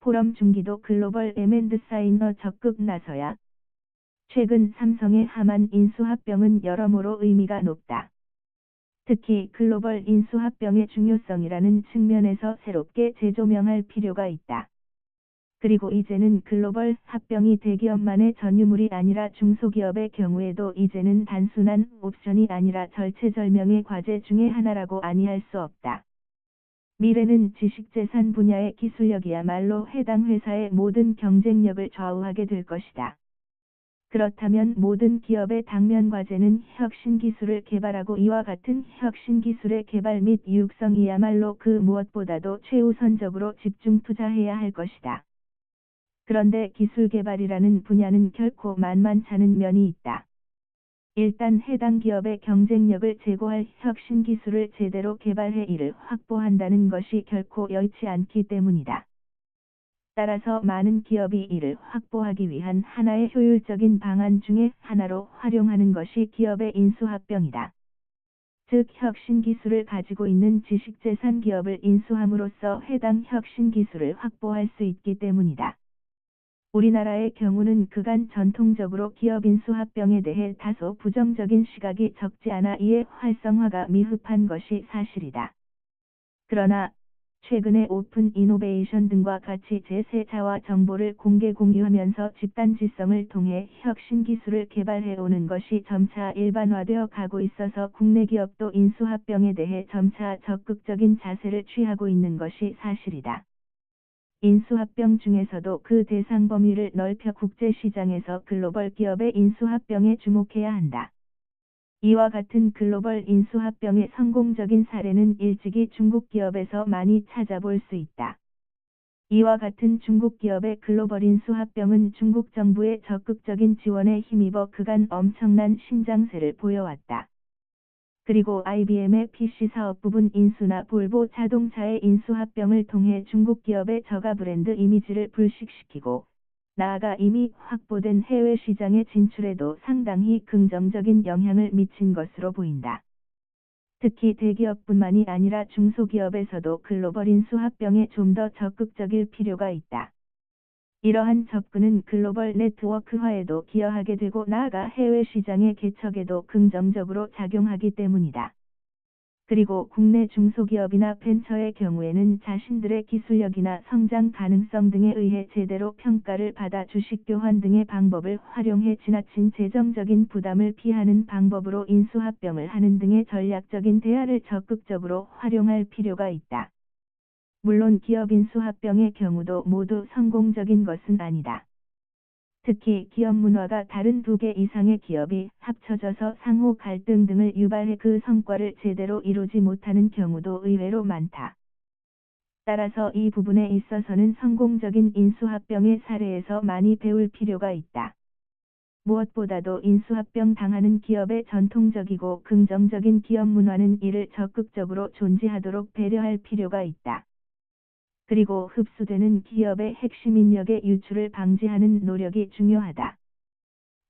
포럼 중기도 글로벌 M&D 사이너 적극 나서야 최근 삼성의 하만 인수합병은 여러모로 의미가 높다. 특히 글로벌 인수합병의 중요성이라는 측면에서 새롭게 재조명할 필요가 있다. 그리고 이제는 글로벌 합병이 대기업만의 전유물이 아니라 중소기업의 경우에도 이제는 단순한 옵션이 아니라 절체절명의 과제 중의 하나라고 아니할 수 없다. 미래는 지식재산 분야의 기술력이야말로 해당 회사의 모든 경쟁력을 좌우하게 될 것이다. 그렇다면 모든 기업의 당면 과제는 혁신 기술을 개발하고 이와 같은 혁신 기술의 개발 및 육성이야말로 그 무엇보다도 최우선적으로 집중 투자해야 할 것이다. 그런데 기술 개발이라는 분야는 결코 만만찮은 면이 있다. 일단 해당 기업의 경쟁력을 제고할 혁신 기술을 제대로 개발해 이를 확보한다는 것이 결코 여의치 않기 때문이다. 따라서 많은 기업이 이를 확보하기 위한 하나의 효율적인 방안 중에 하나로 활용하는 것이 기업의 인수합병이다. 즉 혁신 기술을 가지고 있는 지식재산 기업을 인수함으로써 해당 혁신 기술을 확보할 수 있기 때문이다. 우리나라의 경우는 그간 전통적으로 기업 인 수합병에 대해 다소 부정적인 시각이 적지 않아 이에 활성화가 미흡한 것이 사실이다. 그러나 최근에 오픈 이노베이션 등과 같이 제3자와 정보를 공개 공유하면서 집단지성을 통해 혁신 기술을 개발해 오는 것이 점차 일반화되어 가고 있어서 국내 기업도 인수합병에 대해 점차 적극적인 자세를 취하고 있는 것이 사실이다. 인수합병 중에서도 그 대상 범위를 넓혀 국제시장에서 글로벌 기업의 인수합병에 주목해야 한다. 이와 같은 글로벌 인수합병의 성공적인 사례는 일찍이 중국 기업에서 많이 찾아볼 수 있다. 이와 같은 중국 기업의 글로벌 인수합병은 중국 정부의 적극적인 지원에 힘입어 그간 엄청난 신장세를 보여왔다. 그리고 IBM의 PC 사업 부분 인수나 볼보 자동차의 인수 합병을 통해 중국 기업의 저가 브랜드 이미지를 불식시키고 나아가 이미 확보된 해외 시장의 진출에도 상당히 긍정적인 영향을 미친 것으로 보인다. 특히 대기업뿐만이 아니라 중소기업에서도 글로벌 인수 합병에 좀 더 적극적일 필요가 있다. 이러한 접근은 글로벌 네트워크화에도 기여하게 되고 나아가 해외 시장의 개척에도 긍정적으로 작용하기 때문이다. 그리고 국내 중소기업이나 벤처의 경우에는 자신들의 기술력이나 성장 가능성 등에 의해 제대로 평가를 받아 주식 교환 등의 방법을 활용해 지나친 재정적인 부담을 피하는 방법으로 인수합병을 하는 등의 전략적인 대화를 적극적으로 활용할 필요가 있다. 물론 기업 인 수합병의 경우도 모두 성공적인 것은 아니다. 특히 기업 문화가 다른 두 개 이상의 기업이 합쳐져서 상호 갈등 등을 유발해 그 성과를 제대로 이루지 못하는 경우도 의외로 많다. 따라서 이 부분에 있어서는 성공적인 인수합병의 사례에서 많이 배울 필요가 있다. 무엇보다도 인수합병 당하는 기업의 전통적이고 긍정적인 기업 문화는 이를 적극적으로 존재하도록 배려할 필요가 있다. 그리고 흡수되는 기업의 핵심 인력의 유출을 방지하는 노력이 중요하다.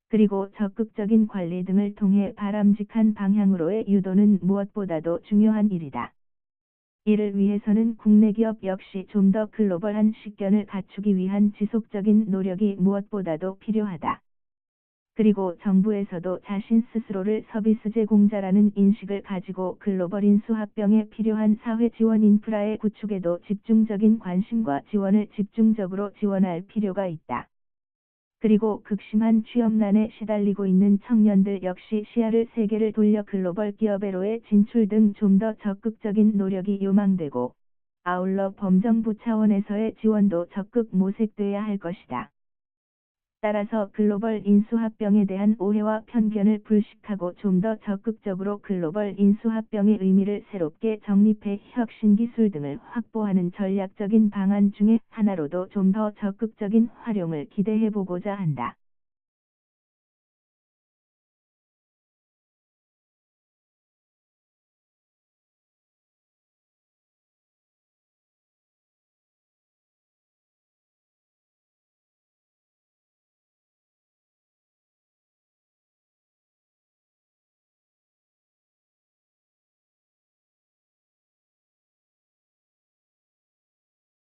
그리고 적극적인 관리 등을 통해 바람직한 방향으로의 유도는 무엇보다도 중요한 일이다. 이를 위해서는 국내 기업 역시 좀 더 글로벌한 식견을 갖추기 위한 지속적인 노력이 무엇보다도 필요하다. 그리고 정부에서도 자신 스스로를 서비스 제 공자라는 인식을 가지고 글로벌 인수합병에 필요한 사회 지원 인프라의 구축에도 집중적인 관심과 지원을 집중적으로 지원할 필요가 있다. 그리고 극심한 취업난에 시달리고 있는 청년들 역시 시야를 세계를 돌려 글로벌 기업에로의 진출 등 좀 더 적극적인 노력이 요망되고 아울러 범정부 차원에서의 지원도 적극 모색돼야 할 것이다. 따라서 글로벌 인수합병에 대한 오해와 편견을 불식하고 좀 더 적극적으로 글로벌 인수합병의 의미를 새롭게 정립해 혁신 기술 등을 확보하는 전략적인 방안 중의 하나로도 좀 더 적극적인 활용을 기대해 보고자 한다.